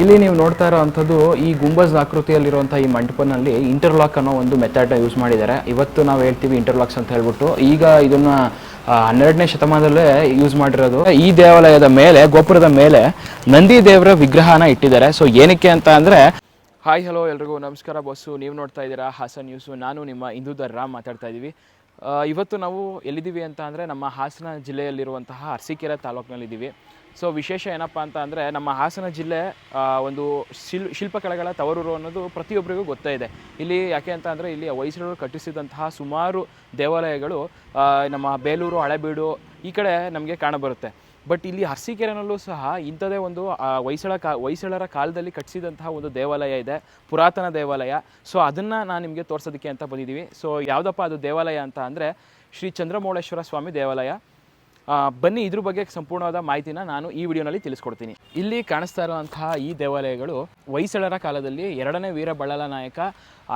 ಇಲ್ಲಿ ನೀವು ನೋಡ್ತಾ ಇರೋವಂಥದ್ದು ಈ ಗುಂಬಜ್ ಆಕೃತಿಯಲ್ಲಿರುವಂಥ ಈ ಮಂಟಪನಲ್ಲಿ ಇಂಟರ್ಲಾಕ್ ಅನ್ನೋ ಒಂದು ಮೆಥಡ್ನ ಯೂಸ್ ಮಾಡಿದ್ದಾರೆ. ಇವತ್ತು ನಾವು ಹೇಳ್ತೀವಿ ಇಂಟರ್ಲಾಕ್ಸ್ ಅಂತ ಹೇಳ್ಬಿಟ್ಟು. ಈಗ ಇದನ್ನ ಹನ್ನೆರಡನೇ ಶತಮಾನದಲ್ಲೇ ಯೂಸ್ ಮಾಡಿರೋದು. ಈ ದೇವಾಲಯದ ಮೇಲೆ, ಗೋಪುರದ ಮೇಲೆ ನಂದಿ ದೇವರ ವಿಗ್ರಹನ ಇಟ್ಟಿದ್ದಾರೆ. ಸೊ ಏನಕ್ಕೆ ಅಂತ ಅಂದರೆ ಹಾಯ್ ಹಲೋ ಎಲ್ರಿಗೂ. ನಮಸ್ಕಾರ ಬಸ್ಸು ನೀವು ನೋಡ್ತಾ ಇದ್ದೀರಾ ಹಾಸನ್ ನ್ಯೂಸು ನಾನು ನಿಮ್ಮ ಹಿಂದೂಧರ್ ರಾಮ್ ಮಾತಾಡ್ತಾ ಇದ್ದೀವಿ. ಇವತ್ತು ನಾವು ಎಲ್ಲಿದ್ದೀವಿ ಅಂತ ಅಂದರೆ ನಮ್ಮ ಹಾಸನ ಜಿಲ್ಲೆಯಲ್ಲಿರುವಂತಹ ಅರಸೀಕೆರೆ ತಾಲೂಕಿನಲ್ಲಿದ್ದೀವಿ. ಸೊ ವಿಶೇಷ ಏನಪ್ಪ ಅಂತ ಅಂದರೆ ನಮ್ಮ ಹಾಸನ ಜಿಲ್ಲೆ ಒಂದು ಶಿಲ್, ಶಿಲ್ಪಕಲೆಗಳ ತವರೂರು ಅನ್ನೋದು ಪ್ರತಿಯೊಬ್ಬರಿಗೂ ಗೊತ್ತೇ ಇದೆ. ಇಲ್ಲಿ ಯಾಕೆ ಅಂತ ಅಂದರೆ ಇಲ್ಲಿ ಹೊಯ್ಸಳರು ಕಟ್ಟಿಸಿದಂತಹ ಸುಮಾರು ದೇವಾಲಯಗಳು ನಮ್ಮ ಬೇಲೂರು, ಹಳೆಬೀಡು ಈ ಕಡೆ ನಮಗೆ ಕಾಣಬರುತ್ತೆ. ಬಟ್ ಇಲ್ಲಿ ಹರ್ಸಿಕೆರೆನಲ್ಲೂ ಸಹ ಇಂಥದೇ ಒಂದು ಹೊಯ್ಸಳ ಕಾ, ಹೊಯ್ಸಳರ ಕಾಲದಲ್ಲಿ ಕಟ್ಟಿಸಿದಂತಹ ಒಂದು ದೇವಾಲಯ ಇದೆ, ಪುರಾತನ ದೇವಾಲಯ. ಸೊ ಅದನ್ನು ನಾನು ನಿಮಗೆ ತೋರಿಸೋದಕ್ಕೆ ಅಂತ ಬಂದಿದ್ದೀವಿ ಸೊ ಯಾವುದಪ್ಪ ಅದು ದೇವಾಲಯ ಅಂತ ಅಂದರೆ ಶ್ರೀ ಚಂದ್ರಮೌಳೇಶ್ವರ ಸ್ವಾಮಿ ದೇವಾಲಯ. ಬನ್ನಿ, ಇದ್ರ ಬಗ್ಗೆ ಸಂಪೂರ್ಣವಾದ ಮಾಹಿತಿನ ನಾನು ಈ ವಿಡಿಯೋನಲ್ಲಿ ತಿಳಿಸ್ಕೊಡ್ತೀನಿ. ಇಲ್ಲಿ ಕಾಣಿಸ್ತಾ ಇರುವಂತಹ ಈ ದೇವಾಲಯಗಳು ಹೊಯ್ಸಳರ ಕಾಲದಲ್ಲಿ ಎರಡನೇ ವೀರ ಬಳ್ಳಲ ನಾಯಕ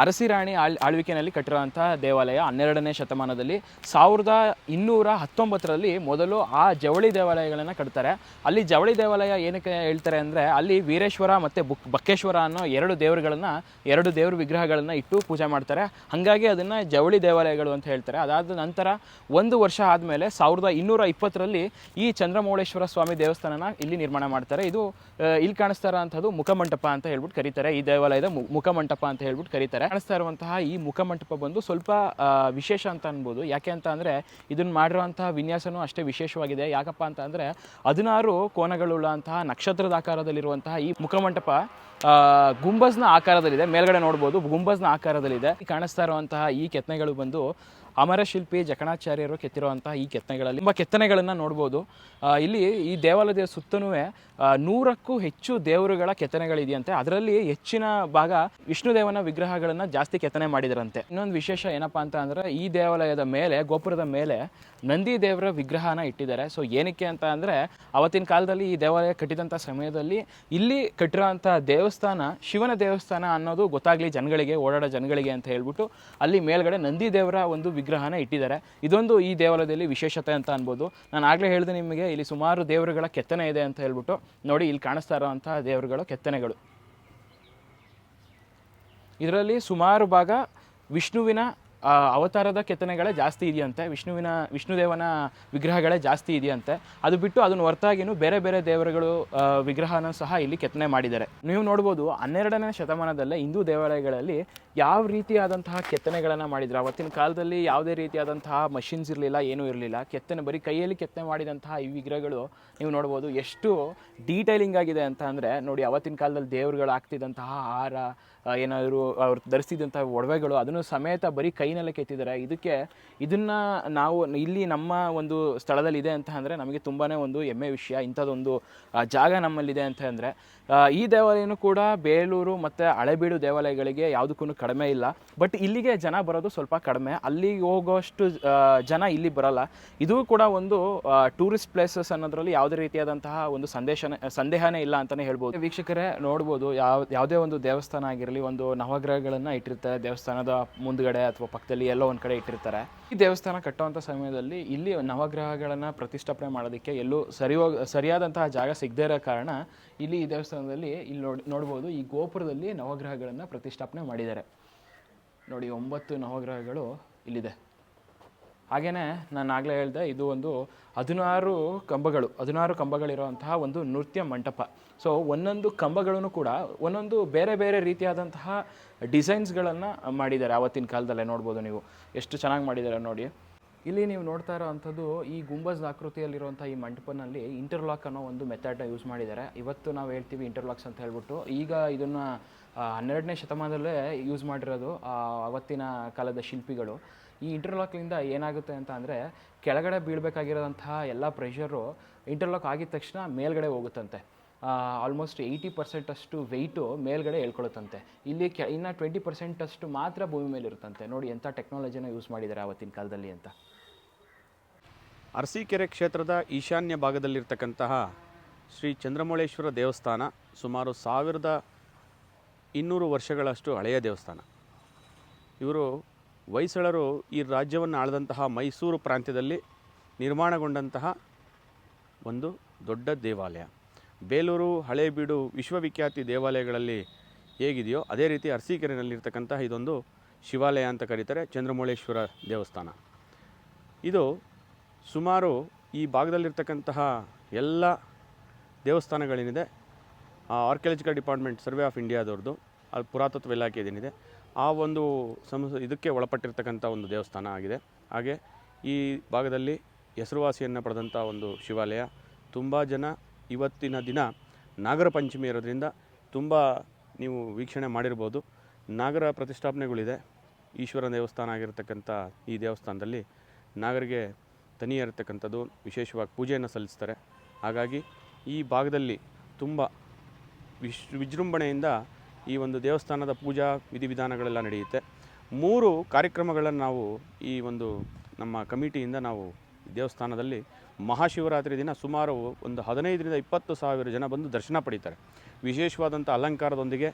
ಅರಸಿರಾಣಿ ಆಳ್ ಆಳ್ವಿಕೆಯಲ್ಲಿ ಕಟ್ಟಿರುವಂತಹ ದೇವಾಲಯ ಹನ್ನೆರಡನೇ ಶತಮಾನದಲ್ಲಿ. ಸಾವಿರದ ಇನ್ನೂರ ಹತ್ತೊಂಬತ್ತರಲ್ಲಿ ಮೊದಲು ಆ ಜವಳಿ ದೇವಾಲಯಗಳನ್ನು ಕಟ್ತಾರೆ. ಅಲ್ಲಿ ಜವಳಿ ದೇವಾಲಯ ಏನಕ್ಕೆ ಹೇಳ್ತಾರೆ ಅಂದರೆ, ಅಲ್ಲಿ ವೀರೇಶ್ವರ ಮತ್ತು ಬುಕ್, ಬಕ್ಕೇಶ್ವರ ಅನ್ನೋ ಎರಡು ದೇವರುಗಳನ್ನ, ಎರಡು ದೇವ್ರ ವಿಗ್ರಹಗಳನ್ನು ಇಟ್ಟು ಪೂಜೆ ಮಾಡ್ತಾರೆ. ಹಾಗಾಗಿ ಅದನ್ನು ಜವಳಿ ದೇವಾಲಯಗಳು ಅಂತ ಹೇಳ್ತಾರೆ. ಅದಾದ ನಂತರ ಒಂದು ವರ್ಷ ಆದಮೇಲೆ ಸಾವಿರದ ಇನ್ನೂರ ಇಪ್ಪತ್ತರಲ್ಲಿ ಈ ಚಂದ್ರಮೌಳೇಶ್ವರ ಸ್ವಾಮಿ ದೇವಸ್ಥಾನನ ಇಲ್ಲಿ ನಿರ್ಮಾಣ ಮಾಡ್ತಾರೆ. ಇದು ಇಲ್ಲಿ ಕಾಣಿಸ್ತಾ ಇರೋಂಥದ್ದು ಮುಖಮಂಟಪ ಅಂತ ಹೇಳ್ಬಿಟ್ಟು ಕರೀತಾರೆ. ಈ ದೇವಾಲಯದ ಮುಖಮಂಟಪ ಅಂತ ಹೇಳ್ಬಿಟ್ಟು ಕರೀತಾರೆ. ಕಾಣಿಸ್ತಾ ಇರುವಂತಹ ಈ ಮುಖಮಂಟಪ ಬಂದು ಸ್ವಲ್ಪ ವಿಶೇಷ ಅಂತ ಅನ್ಬೋದು. ಯಾಕೆ ಅಂತ ಅಂದರೆ ಇದನ್ನು ಮಾಡಿರುವಂತಹ ವಿನ್ಯಾಸನೂ ಅಷ್ಟೇ ವಿಶೇಷವಾಗಿದೆ. ಯಾಕಪ್ಪ ಅಂತ ಅಂದರೆ ಹದಿನಾರು ಕೋನಗಳುಳ್ಳಂತಹ ನಕ್ಷತ್ರದ ಆಕಾರದಲ್ಲಿರುವಂತಹ ಈ ಮುಖಮಂಟಪ ಗುಂಬಜ್ನ ಆಕಾರದಲ್ಲಿದೆ. ಮೇಲ್ಗಡೆ ನೋಡ್ಬೋದು ಗುಂಬಜ್ನ ಆಕಾರದಲ್ಲಿದೆ. ಕಾಣಿಸ್ತಾ ಇರುವಂತಹ ಈ ಕೆತ್ತನೆಗಳು ಬಂದು ಅಮರಶಿಲ್ಪಿ ಜಕಣಾಚಾರ್ಯರು ಕೆತ್ತಿರುವಂತಹ ಈ ಕೆತ್ತನೆಗಳಲ್ಲಿ ತುಂಬ ಕೆತ್ತನೆಗಳನ್ನು ನೋಡ್ಬೋದು. ಇಲ್ಲಿ ಈ ದೇವಾಲಯದ ಸುತ್ತಲೂ ನೂರಕ್ಕೂ ಹೆಚ್ಚು ದೇವರುಗಳ ಕೆತ್ತನೆಗಳಿದೆಯಂತೆ. ಅದರಲ್ಲಿ ಹೆಚ್ಚಿನ ಭಾಗ ವಿಷ್ಣುದೇವನ ವಿಗ್ರಹಗಳನ್ನು ಜಾಸ್ತಿ ಕೆತ್ತನೆ ಮಾಡಿದರಂತೆ. ಇನ್ನೊಂದು ವಿಶೇಷ ಏನಪ್ಪಾ ಅಂತ ಅಂದರೆ, ಈ ದೇವಾಲಯದ ಮೇಲೆ, ಗೋಪುರದ ಮೇಲೆ ನಂದಿ ದೇವರ ವಿಗ್ರಹನ ಇಟ್ಟಿದ್ದಾರೆ. ಸೊ ಏನಕ್ಕೆ ಅಂತ ಅಂದರೆ, ಅವತ್ತಿನ ಕಾಲದಲ್ಲಿ ಈ ದೇವಾಲಯ ಕಟ್ಟಿದಂಥ ಸಮಯದಲ್ಲಿ ಇಲ್ಲಿ ಕಟ್ಟಿರೋಂಥ ದೇವಸ್ಥಾನ, ಶಿವನ ದೇವಸ್ಥಾನ ಅನ್ನೋದು ಗೊತ್ತಾಗಲಿ ಜನಗಳಿಗೆ, ಓಡಾಡೋ ಜನಗಳಿಗೆ ಅಂತ ಹೇಳ್ಬಿಟ್ಟು, ಅಲ್ಲಿ ಮೇಲ್ಗಡೆ ನಂದಿ ದೇವರ ಒಂದು ವಿಗ್ರಹನ ಇಟ್ಟಿದ್ದಾರೆ. ಇದೊಂದು ಈ ದೇವಾಲಯದಲ್ಲಿ ವಿಶೇಷತೆ ಅಂತ ಅನ್ಬೋದು. ನಾನು ಆಗಲೇ ಹೇಳಿದೆ ನಿಮಗೆ, ಇಲ್ಲಿ ಸುಮಾರು ದೇವರುಗಳ ಕೆತ್ತನೆ ಇದೆ ಅಂತ ಹೇಳ್ಬಿಟ್ಟು ನೋಡಿ ಇಲ್ಲಿ ಕಾಣಿಸ್ತಾ ಇರೋವಂತಹ ದೇವರುಗಳ ಕೆತ್ತನೆಗಳು. ಇದರಲ್ಲಿ ಸುಮಾರು ಭಾಗ ವಿಷ್ಣುವಿನ ಅವತಾರದ ಕೆತ್ತನೆಗಳೇ ಜಾಸ್ತಿ ಇದೆಯಂತೆ. ವಿಷ್ಣುವಿನ ವಿಷ್ಣುದೇವನ ವಿಗ್ರಹಗಳೇ ಜಾಸ್ತಿ ಇದೆಯಂತೆ. ಅದು ಬಿಟ್ಟು ಅದನ್ನು ಹೊರತಾಗಿನೂ ಬೇರೆ ಬೇರೆ ದೇವರುಗಳು ವಿಗ್ರಹನ ಸಹ ಇಲ್ಲಿ ಕೆತ್ತನೆ ಮಾಡಿದ್ದಾರೆ. ನೀವು ನೋಡ್ಬೋದು ಹನ್ನೆರಡನೇ ಶತಮಾನದಲ್ಲೇ ಹಿಂದೂ ದೇವಾಲಯಗಳಲ್ಲಿ ಯಾವ ರೀತಿಯಾದಂತಹ ಕೆತ್ತನೆಗಳನ್ನು ಮಾಡಿದ್ರು. ಅವತ್ತಿನ ಕಾಲದಲ್ಲಿ ಯಾವುದೇ ರೀತಿಯಾದಂತಹ ಮಷಿನ್ಸ್ ಇರಲಿಲ್ಲ ಏನೂ ಇರಲಿಲ್ಲ. ಕೆತ್ತನೆ ಬರೀ ಕೈಯಲ್ಲಿ ಕೆತ್ತನೆ ಮಾಡಿದಂತಹ ಈ ವಿಗ್ರಹಗಳು ನೀವು ನೋಡ್ಬೋದು ಎಷ್ಟು ಡೀಟೈಲಿಂಗ್ ಆಗಿದೆ ಅಂತ ಅಂದರೆ ನೋಡಿ ಅವತ್ತಿನ ಕಾಲದಲ್ಲಿ ದೇವರುಗಳು ಆಗ್ತಿದ್ದಂತಹ ಹಾರ ಆ, ಏನಾದರೂ ಅವ್ರು ಧರಿಸಿದಂಥ ಒಡವೆಗಳು, ಅದನ್ನು ಸಮೇತ ಬರೀ ಕೈನಲ್ಲೇ ಕೆತ್ತಿದ್ದಾರೆ. ಇದಕ್ಕೆ ಇದನ್ನು ನಾವು ಇಲ್ಲಿ ನಮ್ಮ ಒಂದು ಸ್ಥಳದಲ್ಲಿ ಇದೆ ಅಂತ ಅಂದರೆ ನಮಗೆ ತುಂಬಾ ಒಂದು ಹೆಮ್ಮೆ ವಿಷಯ. ಇಂಥದ್ದೊಂದು ಜಾಗ ನಮ್ಮಲ್ಲಿದೆ ಅಂತ ಅಂದರೆ ಈ ದೇವಾಲಯನೂ ಕೂಡ ಬೇಲೂರು ಮತ್ತು ಹಳೆಬೀಡು ದೇವಾಲಯಗಳಿಗೆ ಯಾವುದಕ್ಕೂ ಕಡಿಮೆ ಇಲ್ಲ. ಬಟ್ ಇಲ್ಲಿಗೆ ಜನ ಬರೋದು ಸ್ವಲ್ಪ ಕಡಿಮೆ. ಅಲ್ಲಿಗೆ ಹೋಗೋಷ್ಟು ಜನ ಇಲ್ಲಿ ಬರಲ್ಲ. ಇದು ಕೂಡ ಒಂದು ಟೂರಿಸ್ಟ್ ಪ್ಲೇಸಸ್ ಅನ್ನೋದ್ರಲ್ಲಿ ಯಾವುದೇ ರೀತಿಯಾದಂತಹ ಒಂದು ಸಂದೇಶನೇ, ಸಂದೇಹನೇ ಇಲ್ಲ ಅಂತಲೇ ಹೇಳ್ಬೋದು. ವೀಕ್ಷಕರೇ ನೋಡ್ಬೋದು, ಯಾವ, ಯಾವುದೇ ಒಂದು ದೇವಸ್ಥಾನ ಆಗಿರಲಿ ಒಂದು ನವಗ್ರಹಗಳನ್ನು ಇಟ್ಟಿರ್ತಾರೆ. ದೇವಸ್ಥಾನದ ಮುಂದ್ಗಡೆ ಅಥವಾ ಪಕ್ಕದಲ್ಲಿ ಎಲ್ಲೋ ಒಂದು ಕಡೆ ಇಟ್ಟಿರ್ತಾರೆ. ಈ ದೇವಸ್ಥಾನ ಕಟ್ಟುವಂಥ ಸಮಯದಲ್ಲಿ ಇಲ್ಲಿ ನವಗ್ರಹಗಳನ್ನು ಪ್ರತಿಷ್ಠಾಪನೆ ಮಾಡೋದಕ್ಕೆ ಎಲ್ಲೂ ಸರಿ ಸರಿಯಾದಂತಹ ಜಾಗ ಸಿಗದೇ ಇರೋ ಕಾರಣ ಇಲ್ಲಿ ಈ ದೇವಸ್ಥಾನದಲ್ಲಿ ಇಲ್ಲಿ ನೋಡಿ, ನೋಡ್ಬೋದು ಈ ಗೋಪುರದಲ್ಲಿ ನವಗ್ರಹಗಳನ್ನು ಪ್ರತಿಷ್ಠಾಪನೆ ಮಾಡಿದ್ದಾರೆ. ನೋಡಿ ಒಂಬತ್ತು ನವಗ್ರಹಗಳು ಇಲ್ಲಿದೆ. ಹಾಗೆಯೇ ನಾನು ಆಗಲೇ ಹೇಳಿದೆ ಇದು ಒಂದು ಹದಿನಾರು ಕಂಬಗಳು, ಹದಿನಾರು ಕಂಬಗಳಿರುವಂತಹ ಒಂದು ನೃತ್ಯ ಮಂಟಪ. ಸೊ ಒಂದೊಂದು ಕಂಬಗಳನ್ನು ಕೂಡ, ಒಂದೊಂದು ಬೇರೆ ಬೇರೆ ರೀತಿಯಾದಂತಹ ಡಿಸೈನ್ಸ್ಗಳನ್ನು ಮಾಡಿದ್ದಾರೆ ಆವತ್ತಿನ ಕಾಲದಲ್ಲೇ ನೋಡ್ಬೋದು ನೀವು. ಎಷ್ಟು ಚೆನ್ನಾಗಿ ಮಾಡಿದ್ದಾರೆ ನೋಡಿ. ಇಲ್ಲಿ ನೀವು ನೋಡ್ತಾ ಇರೋವಂಥದ್ದು ಈ ಗುಂಬಜ್ ಆಕೃತಿಯಲ್ಲಿರುವಂಥ ಈ ಮಂಟಪನಲ್ಲಿ ಇಂಟರ್ಲಾಕ್ ಅನ್ನೋ ಒಂದು ಮೆಥಡ್ನ ಯೂಸ್ ಮಾಡಿದ್ದಾರೆ. ಇವತ್ತು ನಾವು ಹೇಳ್ತೀವಿ ಇಂಟರ್ಲಾಕ್ಸ್ ಅಂತ ಹೇಳ್ಬಿಟ್ಟು. ಈಗ ಇದನ್ನು ಹನ್ನೆರಡನೇ ಶತಮಾನದಲ್ಲೇ ಯೂಸ್ ಮಾಡಿರೋದು ಅವತ್ತಿನ ಕಾಲದ ಶಿಲ್ಪಿಗಳು. ಈ ಇಂಟರ್ಲಾಕ್ಲಿಂದ ಏನಾಗುತ್ತೆ ಅಂತ ಅಂದರೆ, ಕೆಳಗಡೆ ಬೀಳಬೇಕಾಗಿರೋದಂತಹ ಎಲ್ಲ ಪ್ರೆಷರು ಇಂಟರ್ಲಾಕ್ ಆಗಿದ ತಕ್ಷಣ ಮೇಲ್ಗಡೆ ಹೋಗುತ್ತಂತೆ. ಆಲ್ಮೋಸ್ಟ್ ಏಯ್ಟಿ ಪರ್ಸೆಂಟ್ ಅಷ್ಟು ವೆಯ್ಟು ಮೇಲ್ಗಡೆ ಹೇಳ್ಕೊಳ್ಳುತ್ತಂತೆ. ಇಲ್ಲಿ ಕೆ ಇನ್ನು ಟ್ವೆಂಟಿ ಪರ್ಸೆಂಟಷ್ಟು ಮಾತ್ರ ಭೂಮಿ ಮೇಲೆ ಇರುತ್ತಂತೆ. ನೋಡಿ ಎಂಥ ಟೆಕ್ನಾಲಜಿನ ಯೂಸ್ ಮಾಡಿದ್ದಾರೆ ಆವತ್ತಿನ ಕಾಲದಲ್ಲಿ ಅಂತ. ಅರಸೀಕೆರೆ ಕ್ಷೇತ್ರದ ಈಶಾನ್ಯ ಭಾಗದಲ್ಲಿರ್ತಕ್ಕಂತಹ ಶ್ರೀ ಚಂದ್ರಮೌಳೇಶ್ವರ ದೇವಸ್ಥಾನ ಸುಮಾರು ಸಾವಿರದ ಇನ್ನೂರು ವರ್ಷಗಳಷ್ಟು ಹಳೆಯ ದೇವಸ್ಥಾನ. ಇವರು ಹೊಯ್ಸಳರು ಈ ರಾಜ್ಯವನ್ನು ಆಳಿದಂತಹ ಮೈಸೂರು ಪ್ರಾಂತ್ಯದಲ್ಲಿ ನಿರ್ಮಾಣಗೊಂಡಂತಹ ಒಂದು ದೊಡ್ಡ ದೇವಾಲಯ. ಬೇಲೂರು, ಹಳೇಬೀಡು ವಿಶ್ವವಿಖ್ಯಾತಿ ದೇವಾಲಯಗಳಲ್ಲಿ ಹೇಗಿದೆಯೋ ಅದೇ ರೀತಿ ಅರಸೀಕೆರೆನಲ್ಲಿರ್ತಕ್ಕಂತಹ ಇದೊಂದು ಶಿವಾಲಯ ಅಂತ ಕರೀತಾರೆ ಚಂದ್ರಮೌಳೇಶ್ವರ ದೇವಸ್ಥಾನ. ಇದು ಸುಮಾರು ಈ ಭಾಗದಲ್ಲಿರ್ತಕ್ಕಂತಹ ಎಲ್ಲ ದೇವಸ್ಥಾನಗಳೇನಿದೆ ಆರ್ಕಿಯಾಲಜಿಕಲ್ ಡಿಪಾರ್ಟ್ಮೆಂಟ್, ಸರ್ವೆ ಆಫ್ ಇಂಡಿಯಾದವ್ರದ್ದು ಅದು ಪುರಾತತ್ವ ಇಲಾಖೆ ಏನಿದೆ ಆ ಒಂದು ಸಂಸ್, ಇದಕ್ಕೆ ಒಳಪಟ್ಟಿರ್ತಕ್ಕಂಥ ಒಂದು ದೇವಸ್ಥಾನ ಆಗಿದೆ. ಹಾಗೆ ಈ ಭಾಗದಲ್ಲಿ ಹೆಸರುವಾಸಿಯನ್ನು ಪಡೆದಂಥ ಒಂದು ಶಿವಾಲಯ, ತುಂಬ ಜನ ಇವತ್ತಿನ ದಿನ ನಾಗರ ಪಂಚಮಿ ಇರೋದ್ರಿಂದ ತುಂಬ ನೀವು ವೀಕ್ಷಣೆ ಮಾಡಿರ್ಬೋದು. ನಾಗರ ಪ್ರತಿಷ್ಠಾಪನೆಗಳಿದೆ. ಈಶ್ವರ ದೇವಸ್ಥಾನ ಆಗಿರತಕ್ಕಂಥ ಈ ದೇವಸ್ಥಾನದಲ್ಲಿ ನಾಗರಿಗೆ ತನಿಯ ಇರತಕ್ಕಂಥದ್ದು ವಿಶೇಷವಾಗಿ ಪೂಜೆಯನ್ನು ಸಲ್ಲಿಸ್ತಾರೆ. ಹಾಗಾಗಿ ಈ ಭಾಗದಲ್ಲಿ ತುಂಬ ವಿಶ್ ವಿಜೃಂಭಣೆಯಿಂದ ಈ ಒಂದು ದೇವಸ್ಥಾನದ ಪೂಜಾ ವಿಧಿವಿಧಾನಗಳೆಲ್ಲ ನಡೆಯುತ್ತೆ. ಮೂರು ಕಾರ್ಯಕ್ರಮಗಳನ್ನು ನಾವು ಈ ಒಂದು ನಮ್ಮ ಕಮಿಟಿಯಿಂದ ನಾವು ದೇವಸ್ಥಾನದಲ್ಲಿ ಮಹಾಶಿವರಾತ್ರಿ ದಿನ ಸುಮಾರು ಒಂದು ಹದಿನೈದರಿಂದ ಇಪ್ಪತ್ತು ಸಾವಿರ ಜನ ಬಂದು ದರ್ಶನ ಪಡೀತಾರೆ. ವಿಶೇಷವಾದಂಥ ಅಲಂಕಾರದೊಂದಿಗೆ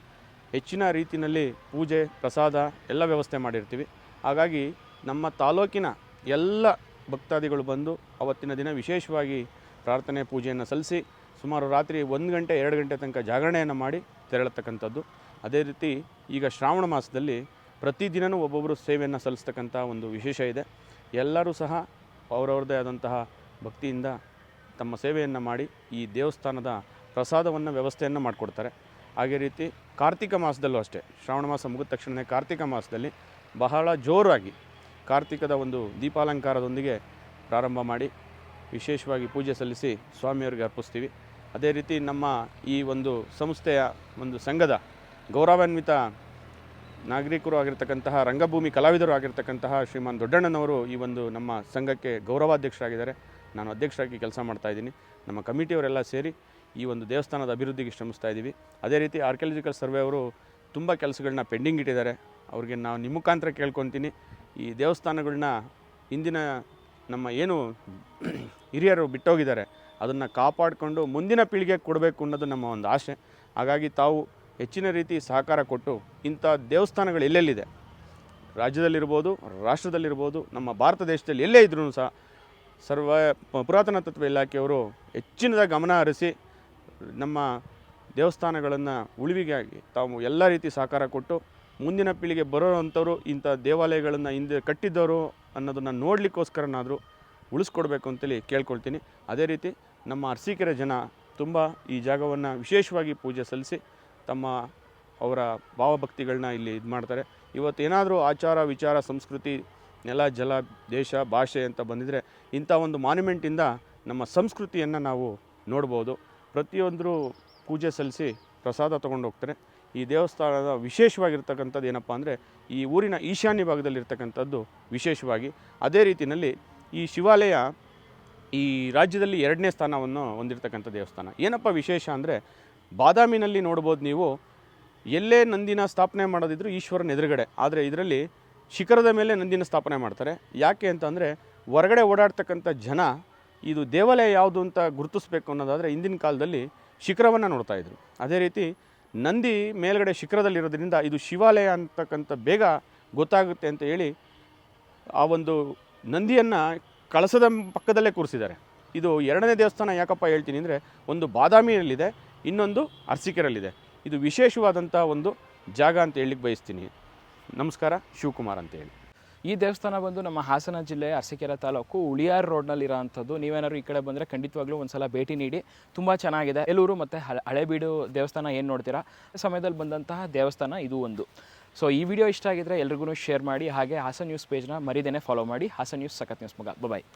ಹೆಚ್ಚಿನ ರೀತಿಯಲ್ಲಿ ಪೂಜೆ, ಪ್ರಸಾದ ಎಲ್ಲ ವ್ಯವಸ್ಥೆ ಮಾಡಿರ್ತೀವಿ. ಹಾಗಾಗಿ ನಮ್ಮ ತಾಲೂಕಿನ ಎಲ್ಲ ಭಕ್ತಾದಿಗಳು ಬಂದು ಅವತ್ತಿನ ದಿನ ವಿಶೇಷವಾಗಿ ಪ್ರಾರ್ಥನೆ ಪೂಜೆಯನ್ನು ಸಲ್ಲಿಸಿ ಸುಮಾರು ರಾತ್ರಿ ಒಂದು ಗಂಟೆ, ಎರಡು ಗಂಟೆ ತನಕ ಜಾಗರಣೆಯನ್ನು ಮಾಡಿ ತೆರಳತಕ್ಕಂಥದ್ದು. ಅದೇ ರೀತಿ ಈಗ ಶ್ರಾವಣ ಮಾಸದಲ್ಲಿ ಪ್ರತಿದಿನವೂ ಒಬ್ಬೊಬ್ಬರು ಸೇವೆಯನ್ನು ಸಲ್ಲಿಸ್ತಕ್ಕಂಥ ಒಂದು ವಿಶೇಷ ಇದೆ. ಎಲ್ಲರೂ ಸಹ ಅವರವ್ರದ್ದೇ ಆದಂತಹ ಭಕ್ತಿಯಿಂದ ತಮ್ಮ ಸೇವೆಯನ್ನು ಮಾಡಿ ಈ ದೇವಸ್ಥಾನದ ಪ್ರಸಾದವನ್ನು ವ್ಯವಸ್ಥೆಯನ್ನು ಮಾಡಿಕೊಡ್ತಾರೆ. ಹಾಗೇ ರೀತಿ ಕಾರ್ತಿಕ ಮಾಸದಲ್ಲೂ ಅಷ್ಟೇ, ಶ್ರಾವಣ ಮಾಸ ಮುಗಿದ ತಕ್ಷಣವೇ ಕಾರ್ತಿಕ ಮಾಸದಲ್ಲಿ ಬಹಳ ಜೋರಾಗಿ ಕಾರ್ತಿಕದ ಒಂದು ದೀಪಾಲಂಕಾರದೊಂದಿಗೆ ಪ್ರಾರಂಭ ಮಾಡಿ ವಿಶೇಷವಾಗಿ ಪೂಜೆ ಸಲ್ಲಿಸಿ ಸ್ವಾಮಿಯವರಿಗೆ ಅರ್ಪಿಸ್ತೀವಿ. ಅದೇ ರೀತಿ ನಮ್ಮ ಈ ಒಂದು ಸಂಸ್ಥೆಯ ಒಂದು ಸಂಘದ ಗೌರವಾನ್ವಿತ ನಾಗರಿಕರು ಆಗಿರ್ತಕ್ಕಂತಹ ರಂಗಭೂಮಿ ಕಲಾವಿದರು ಆಗಿರ್ತಕ್ಕಂತಹ ಶ್ರೀಮಾನ್ ದೊಡ್ಡಣ್ಣನವರು ಈ ಒಂದು ನಮ್ಮ ಸಂಘಕ್ಕೆ ಗೌರವಾಧ್ಯಕ್ಷರಾಗಿದ್ದಾರೆ. ನಾನು ಅಧ್ಯಕ್ಷರಾಗಿ ಕೆಲಸ ಮಾಡ್ತಾ ಇದ್ದೀನಿ. ನಮ್ಮ ಕಮಿಟಿಯವರೆಲ್ಲ ಸೇರಿ ಈ ಒಂದು ದೇವಸ್ಥಾನದ ಅಭಿವೃದ್ಧಿಗೆ ಶ್ರಮಿಸ್ತಾ ಇದ್ದೀವಿ. ಅದೇ ರೀತಿ ಆರ್ಕಿಯಾಲಜಿಕಲ್ ಸರ್ವೆ ಅವರು ತುಂಬ ಕೆಲಸಗಳನ್ನ ಪೆಂಡಿಂಗ್ ಇಟ್ಟಿದ್ದಾರೆ. ಅವ್ರಿಗೆ ನಾವು ನಿಮ್ಮ ಮುಖಾಂತರ ಕೇಳ್ಕೊತೀನಿ. ಈ ದೇವಸ್ಥಾನಗಳನ್ನ ಇಂದಿನ ನಮ್ಮ ಏನು ಹಿರಿಯರು ಬಿಟ್ಟೋಗಿದ್ದಾರೆ. ಅದನ್ನು ಕಾಪಾಡಿಕೊಂಡು ಮುಂದಿನ ಪೀಳಿಗೆಗೆ ಕೊಡಬೇಕು ಅನ್ನೋದು ನಮ್ಮ ಒಂದು ಆಸೆ. ಹಾಗಾಗಿ ತಾವು ಹೆಚ್ಚಿನ ರೀತಿ ಸಹಕಾರ ಕೊಟ್ಟು ಇಂಥ ದೇವಸ್ಥಾನಗಳು ಎಲ್ಲೆಲ್ಲಿದೆ? ರಾಜ್ಯದಲ್ಲಿರ್ಬೋದು, ರಾಷ್ಟ್ರದಲ್ಲಿರ್ಬೋದು, ನಮ್ಮ ಭಾರತ ದೇಶದಲ್ಲಿ ಎಲ್ಲೇ ಇದ್ರೂ ಸಹ ಸರ್ವ ಪುರಾತನ ತತ್ವ ಇಲಾಖೆಯವರು ಹೆಚ್ಚಿನದ ಗಮನ ಹರಿಸಿ ನಮ್ಮ ದೇವಸ್ಥಾನಗಳನ್ನು ಉಳಿವಿಗಾಗಿ ತಾವು ಎಲ್ಲ ರೀತಿ ಸಹಕಾರ ಕೊಟ್ಟು ಮುಂದಿನ ಪೀಳಿಗೆ ಬರೋವಂಥವ್ರು ಇಂಥ ದೇವಾಲಯಗಳನ್ನು ಹಿಂದೆ ಕಟ್ಟಿದ್ದವರು ಅನ್ನೋದನ್ನು ನೋಡಲಿಕ್ಕೋಸ್ಕರನಾದರೂ ಉಳಿಸ್ಕೊಡ್ಬೇಕು ಅಂತೇಳಿ ಕೇಳ್ಕೊಳ್ತೀನಿ. ಅದೇ ರೀತಿ ನಮ್ಮ ಅರಸೀಕೆರೆ ಜನ ತುಂಬ ಈ ಜಾಗವನ್ನು ವಿಶೇಷವಾಗಿ ಪೂಜೆ ಸಲ್ಲಿಸಿ ತಮ್ಮ ಅವರ ಭಾವಭಕ್ತಿಗಳನ್ನ ಇಲ್ಲಿ ಇದು ಮಾಡ್ತಾರೆ. ಇವತ್ತು ಏನಾದರೂ ಆಚಾರ, ವಿಚಾರ, ಸಂಸ್ಕೃತಿ, ನೆಲ, ಜಲ, ದೇಶ, ಭಾಷೆ ಅಂತ ಬಂದಿದ್ರೆ ಇಂಥ ಒಂದು ಮಾನ್ಯುಮೆಂಟಿಂದ ನಮ್ಮ ಸಂಸ್ಕೃತಿಯನ್ನು ನಾವು ನೋಡ್ಬೋದು. ಪ್ರತಿಯೊಂದರೂ ಪೂಜೆ ಸಲ್ಲಿಸಿ ಪ್ರಸಾದ ತೊಗೊಂಡು ಹೋಗ್ತಾರೆ. ಈ ದೇವಸ್ಥಾನದ ವಿಶೇಷವಾಗಿರ್ತಕ್ಕಂಥದ್ದು ಏನಪ್ಪ ಅಂದರೆ ಈ ಊರಿನ ಈಶಾನ್ಯ ಭಾಗದಲ್ಲಿರ್ತಕ್ಕಂಥದ್ದು ವಿಶೇಷವಾಗಿ. ಅದೇ ರೀತಿಯಲ್ಲಿ ಈ ಶಿವಾಲಯ ಈ ರಾಜ್ಯದಲ್ಲಿ ಎರಡನೇ ಸ್ಥಾನವನ್ನು ಹೊಂದಿರತಕ್ಕಂಥ ದೇವಸ್ಥಾನ. ಏನಪ್ಪ ವಿಶೇಷ ಅಂದರೆ ಬಾದಾಮಿನಲ್ಲಿ ನೋಡ್ಬೋದು ನೀವು, ಎಲ್ಲೇ ನಂದಿನ ಸ್ಥಾಪನೆ ಮಾಡೋದಿದ್ರು ಈಶ್ವರನ ಎದುರುಗಡೆ. ಆದರೆ ಇದರಲ್ಲಿ ಶಿಖರದ ಮೇಲೆ ನಂದಿನ ಸ್ಥಾಪನೆ ಮಾಡ್ತಾರೆ. ಯಾಕೆ ಅಂತಂದರೆ ಹೊರಗಡೆ ಓಡಾಡ್ತಕ್ಕಂಥ ಜನ ಇದು ದೇವಾಲಯ ಯಾವುದು ಅಂತ ಗುರುತಿಸ್ಬೇಕು ಅನ್ನೋದಾದರೆ ಹಿಂದಿನ ಕಾಲದಲ್ಲಿ ಶಿಖರವನ್ನು ನೋಡ್ತಾ ಇದ್ರು. ಅದೇ ರೀತಿ ನಂದಿ ಮೇಲ್ಗಡೆ ಶಿಖರದಲ್ಲಿರೋದ್ರಿಂದ ಇದು ಶಿವಾಲಯ ಅಂತಕ್ಕಂಥ ಬೇಗ ಗೊತ್ತಾಗುತ್ತೆ ಅಂತ ಹೇಳಿ ಆ ಒಂದು ನಂದಿಯನ್ನು ಕಳಸದ ಪಕ್ಕದಲ್ಲೇ ಕೂರಿಸಿದ್ದಾರೆ. ಇದು ಎರಡನೇ ದೇವಸ್ಥಾನ ಯಾಕಪ್ಪ ಹೇಳ್ತೀನಿ ಅಂದರೆ ಒಂದು ಬಾದಾಮಿಯಲ್ಲಿದೆ. ಇನ್ನೊಂದು ಅರ್ಸಿಕೆರಲ್ಲಿದೆ ಇದು ವಿಶೇಷವಾದಂಥ ಒಂದು ಜಾಗ ಅಂತ ಹೇಳಲಿಕ್ಕೆ ಬಯಸ್ತೀನಿ. ನಮಸ್ಕಾರ, ಶಿವಕುಮಾರ್ ಅಂತೇಳಿ ಈ ದೇವಸ್ಥಾನ ಬಂದು ನಮ್ಮ ಹಾಸನ ಜಿಲ್ಲೆ ಅರಸೀಕೆರೆ ತಾಲೂಕು ಉಳಿಯಾರ್ ರೋಡ್ನಲ್ಲಿ ಇರೋಂಥದ್ದು ನೀವೇನಾದ್ರು ಈ ಕಡೆ ಬಂದರೆ ಖಂಡಿತವಾಗ್ಲೂ ಒಂದ್ಸಲ ಭೇಟಿ ನೀಡಿ. ತುಂಬ ಚೆನ್ನಾಗಿದೆ. ಎಲ್ಲೂರು ಮತ್ತು ಹಳೆಬೀಡು ದೇವಸ್ಥಾನ ಏನು ನೋಡ್ತೀರಾ? ಸಮಯದಲ್ಲಿ ಬಂದಂತಹ ದೇವಸ್ಥಾನ ಇದು ಒಂದು. ಸೊ ಈ ವಿಡಿಯೋ ಇಷ್ಟ ಆಗಿದ್ರೆ ಎಲ್ರಿಗೂ ಶೇರ್ ಮಾಡಿ, ಹಾಗೆ ಹಾಸನ್ ನ್ಯೂಸ್ ಪೇಜ್ನ ಮರಿದೇನೆ ಫಾಲೋ ಮಾಡಿ. ಹಾಸನ್ ನ್ಯೂಸ್, ಸಖತ್ ನ್ಯೂಸ್ ಮಗ ಬಾಯ್